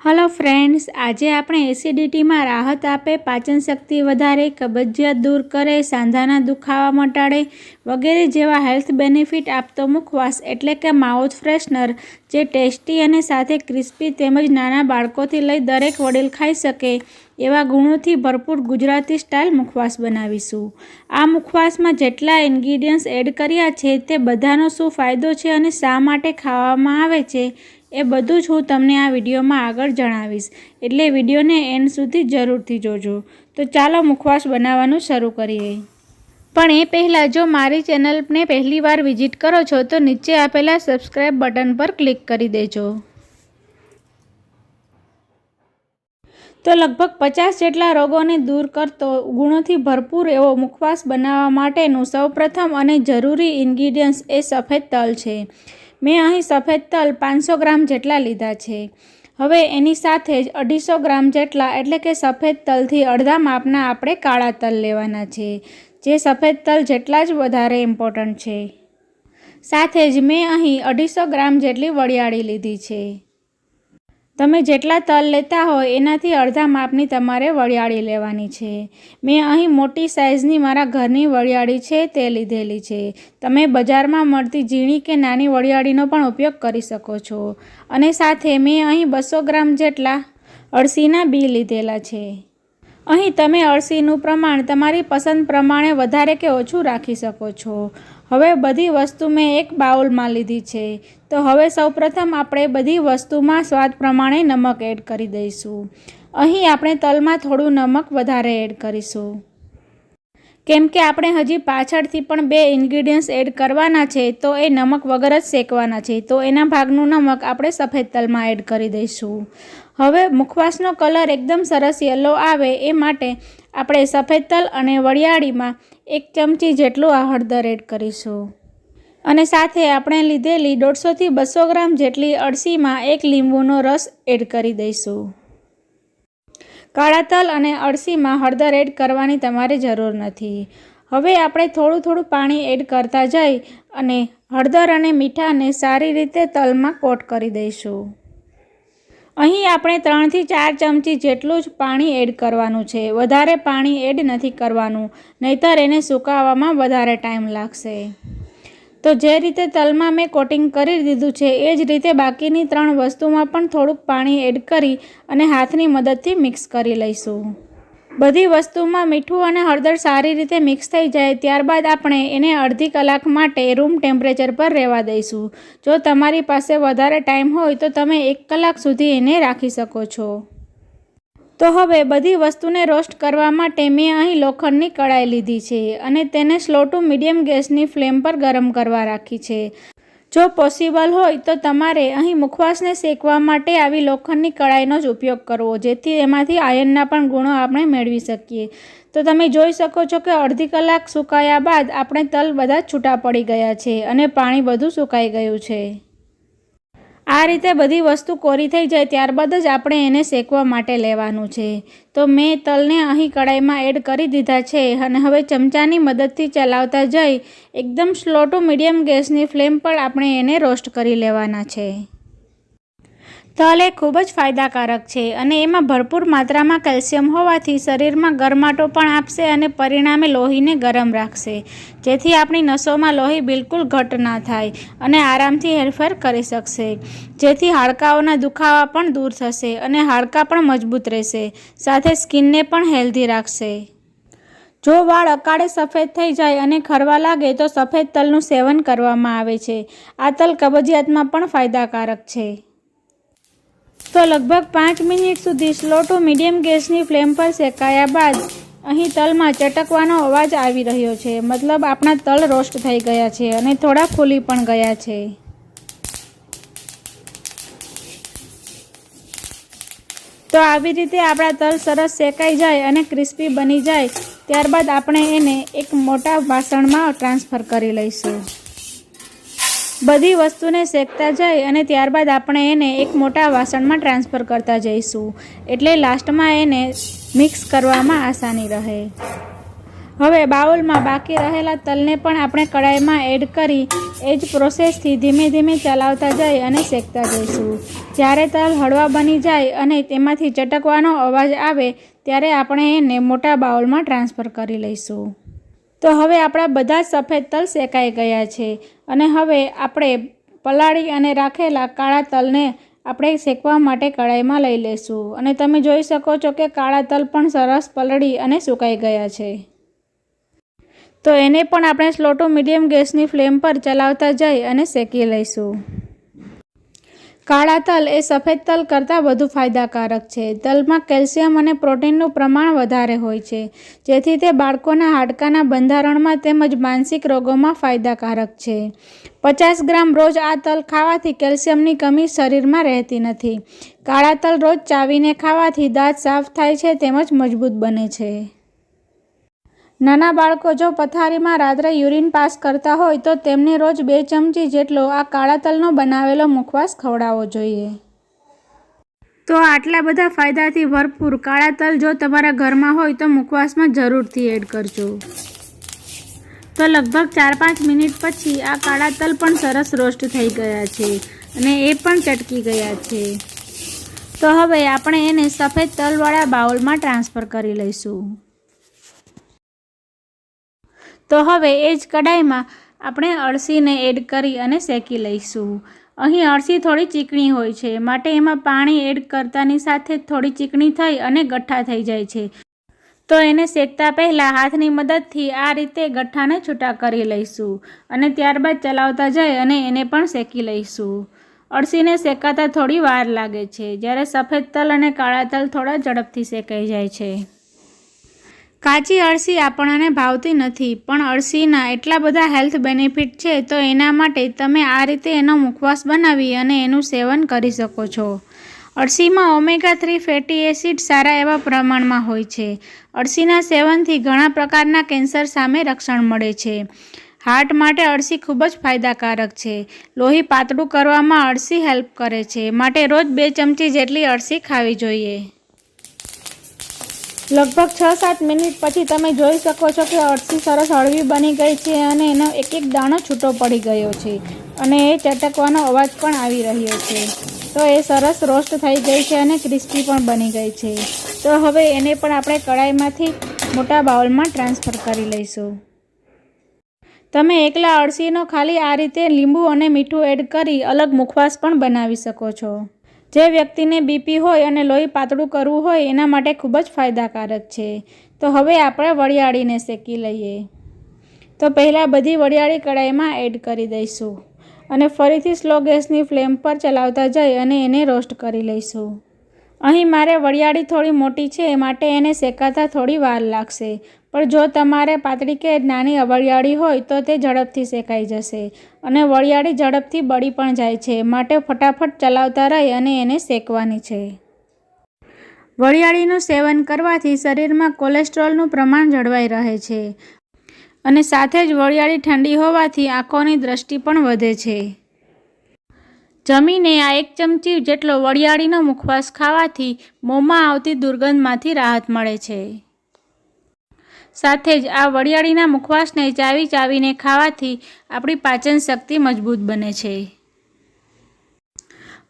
Hello friends, આજે આપણે એસિડિટીમાં રાહત આપે, પાચન શક્તિ વધારે, કબજિયાત દૂર કરે, સાંધાના દુખાવા મટાડે વગેરે જેવા હેલ્થ બેનિફિટ આપતો મુખવાસ એટલે કે માઉથ ફ્રેશનર જે ટેસ્ટી અને સાથે ક્રિસ્પી તેમજ નાના બાળકોથી લઈ દરેક વડીલ ખાઈ શકે એવા ગુણોથી ભરપૂર ગુજરાતી સ્ટાઇલ મુખવાસ બનાવીશું. આ મુખવાસમાં જેટલા ઇન્ગ્રીડિયન્ટ્સ એડ કર્યા છે તે બધાનો શું ફાયદો છે અને શા માટે ખાવામાં આવે છે એ બધું જ હું તમને આ વિડીયોમાં આગળ જણાવીશ. એટલે વિડીયોને એન્ડ સુધી જરૂરથી જોજો. તો ચાલો મુખવાસ બનાવવાનું શરૂ કરીએ. પણ એ પહેલાં જો મારી ચેનલને પહેલી વાર વિઝિટ કરો છો, તો નીચે આપેલા સબસ્ક્રાઈબ બટન પર ક્લિક કરી દેજો. તો લગભગ પચાસ જેટલા રોગોને દૂર કરતો ગુણોથી ભરપૂર એવો મુખવાસ બનાવવા માટેનું સૌપ્રથમ અને જરૂરી ઇન્ગ્રીડિયન્ટ્સ એ સફેદ તલ છે. મેં અહીં સફેદ તલ પાંચસો ગ્રામ જેટલા લીધા છે. હવે એની સાથે જ અઢીસો ગ્રામ જેટલા એટલે કે સફેદ તલથી અડધા માપના આપણે કાળા તલ લેવાના છે, જે સફેદ તલ જેટલા જ વધારે ઇમ્પોર્ટન્ટ છે. સાથે જ મેં અહીં અઢીસો ગ્રામ જેટલી વરિયાળી લીધી છે. તમે જેટલા તલ લેતા હોય એનાથી અડધા માપની તમારે વરિયાળી લેવાની છે. મેં અહીં મોટી સાઇઝની મારા ઘરની વરિયાળી છે તે લીધેલી છે. તમે બજારમાં મળતી ઝીણી કે નાની વરિયાળીનો પણ ઉપયોગ કરી શકો છો. અને સાથે મેં અહીં બસો ગ્રામ જેટલા અળસીના બી લીધેલા છે. અહીં તમે અળસીનું પ્રમાણ તમારી પસંદ પ્રમાણે વધારે કે ઓછું રાખી શકો છો. હવે બધી વસ્તુ મેં એક બાઉલમાં લીધી છે. તો હવે સૌપ્રથમ આપણે બધી વસ્તુમાં સ્વાદ પ્રમાણે નમક એડ કરી દઈશું. અહીં આપણે તલમાં થોડું નમક વધારે એડ કરીશું. કેમ કે આપણે હજી પાછળથી પણ બે ઇન્ગ્રીડિયન્ટ્સ એડ કરવાના છે, તો એ નમક વગર જ શેકવાના છે. તો એના ભાગનું નમક આપણે સફેદ તલમાં એડ કરી દઈશું. હવે મુખવાસનો કલર એકદમ સરસ યલો આવે એ માટે આપણે સફેદ તલ અને વરિયાળીમાં એક ચમચી જેટલું આ હળદર એડ કરીશું. અને સાથે આપણે લીધેલી દોઢસોથી બસો ગ્રામ જેટલી અળસીમાં એક લીંબુનો રસ એડ કરી દઈશું. કાળા તલ અને અળસીમાં હળદર એડ કરવાની તમારે જરૂર નથી. હવે આપણે થોડું થોડું પાણી એડ કરતા જઈ અને હળદર અને મીઠાને સારી રીતે તલમાં કોટ કરી દઈશું. અહીં આપણે ત્રણથી ચાર ચમચી જેટલું જ પાણી એડ કરવાનું છે. વધારે પાણી એડ નથી કરવાનું, નહીતર એને સુકાવવામાં વધારે ટાઈમ લાગશે. તો જે રીતે તલમાં મેં કોટિંગ કરી દીધું છે, એ જ રીતે બાકીની ત્રણ વસ્તુમાં પણ થોડુંક પાણી એડ કરી અને હાથની મદદથી મિક્સ કરી લઈશું. બધી વસ્તુમાં મીઠું અને હળદર સારી રીતે મિક્સ થઈ જાય ત્યારબાદ આપણે એને અડધી કલાક માટે રૂમ ટેમ્પરેચર પર રહેવા દઈશું. જો તમારી પાસે વધારે ટાઈમ હોય તો તમે એક કલાક સુધી એને રાખી શકો છો. તો હવે બધી વસ્તુને રોસ્ટ કરવા માટે મેં અહીં લોખંડની કડાઈ લીધી છે અને તેને સ્લો ટુ મીડિયમ ગેસની ફ્લેમ પર ગરમ કરવા રાખી છે. જો પોસિબલ હોય તો તમારે અહીં મુખવાસને શેકવા માટે આવી લોખંડની કડાઈનો જ ઉપયોગ કરવો, જેથી એમાંથી આયનના પણ ગુણો આપણે મેળવી શકીએ. તો તમે જોઈ શકો છો કે અડધી કલાક સુકાયા બાદ આપણે તલ બધા છૂટા પડી ગયા છે અને પાણી બધું સુકાઈ ગયું છે. આ રીતે બધી વસ્તુ કોરી થઈ જાય ત્યારબાદ જ આપણે એને શેકવા માટે લેવાનું છે. તો મેં તલને અહીં કડાઈમાં એડ કરી દીધા છે અને હવે ચમચાની મદદથી ચલાવતા જઈ એકદમ સ્લો ટુ મીડિયમ ગેસની ફ્લેમ પર આપણે એને રોસ્ટ કરી લેવાના છે. તલ એ ખૂબ જ ફાયદાકારક છે અને એમાં ભરપૂર માત્રામાં કેલ્શિયમ હોવાથી શરીરમાં ગરમાટો પણ આપશે અને પરિણામે લોહીને ગરમ રાખશે. જેથી આપણી નસોમાં લોહી બિલકુલ ઘટ ના થાય અને આરામથી હેરફેર કરી શકશે. જેથી હાડકાઓના દુખાવા પણ દૂર થશે અને હાડકાં પણ મજબૂત રહેશે, સાથે સ્કિનને પણ હેલ્ધી રાખશે. જો વાળ અકાળે સફેદ થઈ જાય અને ખરવા લાગે તો સફેદ તલનું સેવન કરવામાં આવે છે. આ તલ કબજિયાતમાં પણ ફાયદાકારક છે. તો લગભગ પાંચ મિનિટ સુધી સ્લોટો મીડિયમ ગેસની ફ્લેમ પર શેકાયા બાદ અહીં તલમાં ચટકવાનો અવાજ આવી રહ્યો છે. મતલબ આપણા તલ રોસ્ટ થઈ ગયા છે અને થોડા ફૂલી પણ ગયા છે. તો આવી રીતે આપણા તલ સરસ શેકાઈ જાય અને ક્રિસ્પી બની જાય, ત્યારબાદ આપણે એને એક મોટા વાસણમાં ટ્રાન્સફર કરી લઈશું. બધી વસ્તુને શેકતા જઈ અને ત્યારબાદ આપણે એને એક મોટા વાસણમાં ટ્રાન્સફર કરતા જઈશું. એટલે લાસ્ટમાં એને મિક્સ કરવામાં આસાની રહે. હવે બાઉલમાં બાકી રહેલા તલને પણ આપણે કડાઈમાં એડ કરી એ જ પ્રોસેસથી ધીમે ધીમે ચલાવતા જઈ અને શેકતા જઈશું. જ્યારે તલ હળવા બની જાય અને તેમાંથી ચટકવાનો અવાજ આવે, ત્યારે આપણે એને મોટા બાઉલમાં ટ્રાન્સફર કરી લઈશું. તો હવે આપણા બધા જ સફેદ તલ શેકાઈ ગયા છે. અને હવે આપણે પલાળી અને રાખેલા કાળા તલને આપણે શેકવા માટે કડાઈમાં લઈ લઈશું અને તમે જોઈ શકો છો કે કાળા તલ પણ સરસ પલળી અને સુકાઈ ગયા છે. તો એને પણ આપણે સ્લો ટુ મીડિયમ ગેસની ફ્લેમ પર ચલાવતા જઈ અને શેકી લઈશું. કાળા તલ એ સફેદ તલ કરતાં વધુ ફાયદાકારક છે. તલમાં કેલ્શિયમ અને પ્રોટીનનું પ્રમાણ વધારે હોય છે, જેથી તે બાળકોના હાડકાના બંધારણમાં તેમજ માનસિક રોગોમાં ફાયદાકારક છે. પચાસ ગ્રામ રોજ આ તલ ખાવાથી કેલ્શિયમની કમી શરીરમાં રહેતી નથી. કાળા તલ રોજ ચાવીને ખાવાથી દાંત સાફ થાય છે તેમજ મજબૂત બને છે. નાના બાળકો જો પથારીમાં રાત્રે યુરિન પાસ કરતા હોય તો તેમને રોજ બે ચમચી જેટલો આ કાળા તલનો બનાવેલો મુખવાસ ખવડાવવો જોઈએ. તો આટલા બધા ફાયદાથી ભરપૂર કાળા તલ જો તમારા ઘરમાં હોય તો મુખવાસમાં જરૂરથી એડ કરજો. તો લગભગ ચાર પાંચ મિનિટ પછી આ કાળા તલ પણ સરસ રોસ્ટ થઈ ગયા છે અને એ પણ ચટકી ગયા છે. તો હવે આપણે એને સફેદ તલવાળા બાઉલમાં ટ્રાન્સફર કરી લઈશું. તો હવે એ જ કઢાઈમાં આપણે અળસીને એડ કરી અને શેકી લઈશું. અહીં અળસી થોડી ચીકણી હોય છે, માટે એમાં પાણી એડ કરતાની સાથે થોડી ચીકણી થઈ અને ગઠ્ઠા થઈ જાય છે. તો એને શેકતા પહેલાં હાથની મદદથી આ રીતે ગઠ્ઠાને છૂટા કરી લઈશું અને ત્યારબાદ ચલાવતા જઈ અને એને પણ શેકી લઈશું. અળસીને શેકાતા થોડી વાર લાગે છે, જ્યારે સફેદ તલ અને કાળા તલ થોડા ઝડપથી શેકાઈ જાય છે. કાચી અળસી આપણને ભાવતી નથી, પણ અળસીના એટલા બધા હેલ્થ બેનિફિટ છે, તો એના માટે તમે આ રીતે એનો મુખવાસ બનાવી અને એનું સેવન કરી શકો છો. અળસીમાં ઓમેગા થ્રી ફેટી એસિડ સારા એવા પ્રમાણમાં હોય છે. અળસીના સેવનથી ઘણા પ્રકારના કેન્સર સામે રક્ષણ મળે છે. હાર્ટ માટે અળસી ખૂબ જ ફાયદાકારક છે. લોહી પાતળું કરવામાં અળસી હેલ્પ કરે છે. માટે રોજ બે ચમચી જેટલી અળસી ખાવી જોઈએ. લગભગ છ સાત મિનિટ પછી તમે જોઈ શકો છો કે અળસી સરસ હળવી બની ગઈ છે અને એનો એક એક દાણો છૂટો પડી ગયો છે અને એ ચટકવાનો અવાજ પણ આવી રહ્યો છે. તો એ સરસ રોસ્ટ થઈ ગઈ છે અને ક્રિસ્પી પણ બની ગઈ છે. તો હવે એને પણ આપણે કડાઈમાંથી મોટા બાઉલમાં ટ્રાન્સફર કરી લઈશું. તમે એકલા અળસીનો ખાલી આ રીતે લીંબુ અને મીઠું એડ કરી અલગ મુખવાસ પણ બનાવી શકો છો. જે વ્યક્તિને બીપી હોય અને લોહી પાતળું કરવું હોય એના માટે ખૂબ જ ફાયદાકારક છે. તો હવે આપણે વરિયાળીને શેકી લઈએ. તો પહેલાં બધી વરિયાળી કડાઈમાં એડ કરી દઈશું અને ફરીથી સ્લો ગેસની ફ્લેમ પર ચલાવતા જઈ અને એને રોસ્ટ કરી લઈશું. અહીં મારે વરિયાળી થોડી મોટી છે માટે એને શેકાતા થોડી વાર લાગશે. પણ જો તમારે પાતળી કે નાની વરિયાળી હોય તો તે ઝડપથી શેકાઈ જશે અને વરિયાળી ઝડપથી બળી પણ જાય છે, માટે ફટાફટ ચલાવતા રહી અને એને શેકવાની છે. વરિયાળીનું સેવન કરવાથી શરીરમાં કોલેસ્ટ્રોલનું પ્રમાણ જળવાઈ રહે છે અને સાથે જ વરિયાળી ઠંડી હોવાથી આંખોની દ્રષ્ટિ પણ વધે છે. જમીને આ એક ચમચી જેટલો વરિયાળીનો મુખવાસ ખાવાથી મોંમાં આવતી દુર્ગંધમાંથી રાહત મળે છે. સાથે જ આ વરિયાળીના મુખવાસને ચાવી ચાવીને ખાવાથી આપણી પાચન શક્તિ મજબૂત બને છે.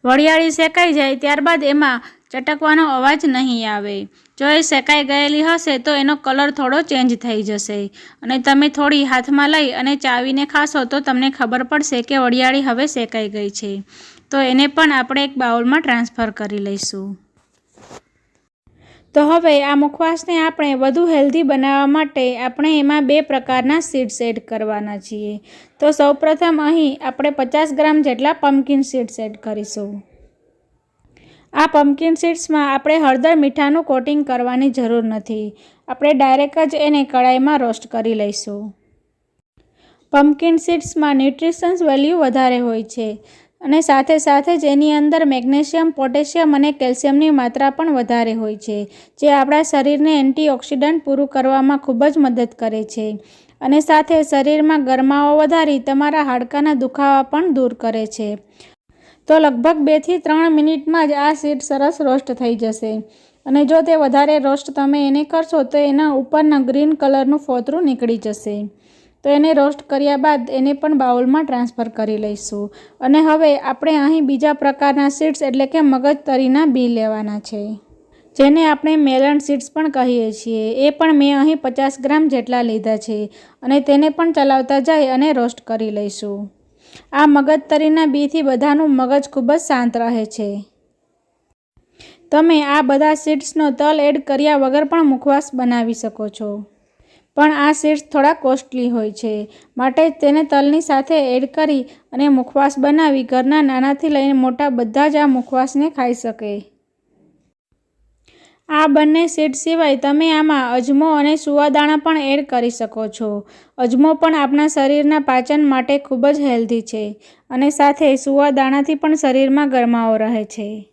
વરિયાળી શેકાઈ જાય ત્યારબાદ એમાં ચટકવાનો અવાજ નહીં આવે. જો એ શેકાઈ ગયેલી હશે તો એનો કલર થોડો ચેન્જ થઈ જશે. અને તમે થોડી હાથમાં લઈ અને ચાવીને ખાશો તો તમને ખબર પડશે કે વરિયાળી હવે શેકાઈ ગઈ છે. તો એને પણ આપણે એક બાઉલમાં ટ્રાન્સફર કરી લઈશું. તો હવે આ મુખવાસને આપણે વધુ હેલ્ધી બનાવવા માટે આપણે એમાં બે પ્રકારના સીડ્સ એડ કરવાના છીએ. તો સૌપ્રથમ અહીં આપણે પચાસ ગ્રામ જેટલા પમ્પકિન સીડ્સ એડ કરીશું. આ પમ્પકિન સીડ્સમાં આપણે હળદર મીઠાનું કોટિંગ કરવાની જરૂર નથી. આપણે ડાયરેક્ટ જ એને કડાઈમાં રોસ્ટ કરી લઈશું. પમ્પકિન સીડ્સમાં ન્યુટ્રિશન્સ વેલ્યુ વધારે હોય છે. અને સાથે સાથે જ એની અંદર મેગ્નેશિયમ, પોટેશિયમ અને કેલ્શિયમની માત્રા પણ વધારે હોય છે, જે આપણા શરીરને એન્ટીઓક્સિડન્ટ પૂરું કરવામાં ખૂબ જ મદદ કરે છે. અને સાથે શરીરમાં ગરમાવો વધારી તમારા હાડકાના દુખાવા પણ દૂર કરે છે. તો લગભગ બેથી ત્રણ મિનિટમાં જ આ સીડ સરસ રોસ્ટ થઈ જશે. અને જો તે વધારે રોસ્ટ તમે એને કરશો તો એના ઉપરના ગ્રીન કલરનું ફોતરું નીકળી જશે. તો એને રોસ્ટ કર્યા બાદ એને પણ બાઉલમાં ટ્રાન્સફર કરી લઈશું. અને હવે આપણે અહીં બીજા પ્રકારના સીડ્સ એટલે કે મગજતરીના બી લેવાના છે. જેને આપણે મેલન સીડ્સ પણ કહીએ છીએ. એ પણ મેં અહીં પચાસ ગ્રામ જેટલા લીધા છે અને તેને પણ ચલાવતા જાય અને રોસ્ટ કરી લઈશું. આ મગજતરીના બીથી બધાનું મગજ ખૂબ જ શાંત રહે છે. તમે આ બધા સીડ્સનો તલ એડ કર્યા વગર પણ મુખવાસ બનાવી શકો છો. પણ આ સીડ્સ થોડા કોસ્ટલી હોય છે. માટે તેને તલની સાથે એડ કરી અને મુખવાસ બનાવી ઘરના નાનાથી લઈને મોટા બધા જ આ મુખવાસને ખાઈ શકે. આ બંને સીડ સિવાય તમે આમાં અજમો અને સુવાદાણા પણ એડ કરી શકો છો. અજમો પણ આપણા શરીરના પાચન માટે ખૂબ જ હેલ્ધી છે અને સાથે સુવાદાણાથી પણ શરીરમાં ગરમાવો રહે છે.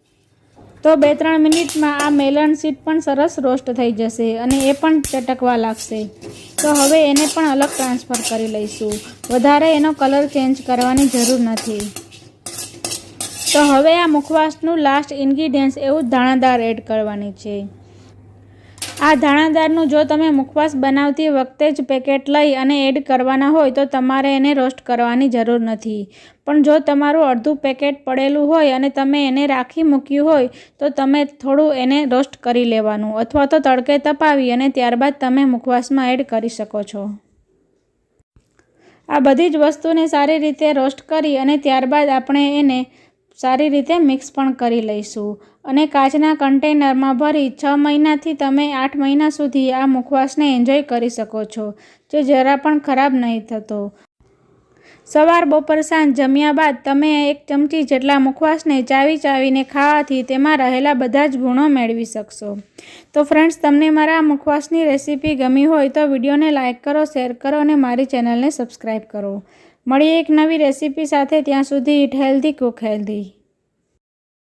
તો બે ત્રણ મિનિટમાં આ મેલન સીટ પણ સરસ રોસ્ટ થઈ જશે અને એ પણ ચટકવા લાગશે. તો હવે એને પણ અલગ ટ્રાન્સફર કરી લઈશું. વધારે એનો કલર ચેન્જ કરવાની જરૂર નથી. તો હવે આ મુખવાસનું લાસ્ટ ઇન્ગ્રીડિયન્ટ્સ એવું દાણાદાર એડ કરવાની છે. આ ધાણાદારનું જો તમે મુખવાસ બનાવતી વખતે જ પેકેટ લઈ અને એડ કરવાના હોય તો તમારે એને રોસ્ટ કરવાની જરૂર નથી. પણ જો તમારું અડધું પેકેટ પડેલું હોય અને તમે એને રાખી મૂક્યું હોય તો તમે થોડું એને રોસ્ટ કરી લેવાનું અથવા તો તડકે તપાવી અને ત્યારબાદ તમે મુખવાસમાં એડ કરી શકો છો. આ બધી જ વસ્તુને સારી રીતે રોસ્ટ કરી અને ત્યારબાદ આપણે એને સારી રીતે મિક્સ પણ કરી લઈશું. અને કાચના કન્ટેનરમાં ભરી છ મહિનાથી તમે આઠ મહિના સુધી આ મુખવાસને એન્જોય કરી શકો છો, જે જરા પણ ખરાબ નહીં થતો. સવાર બપોર સાંજ જમ્યા બાદ તમે એક ચમચી જેટલા મુખવાસને ચાવી ચાવીને ખાવાથી તેમાં રહેલા બધા જ ગુણો મેળવી શકશો. તો ફ્રેન્ડ્સ તમને મારા મુખવાસની રેસીપી ગમી હોય તો વિડીયોને લાઇક કરો શેર કરો અને મારી ચેનલને સબસ્ક્રાઈબ કરો. મળીએ એક નવી રેસીપી સાથે ત્યાં સુધી ઇટ હેલ્ધી કુક હેલ્ધી.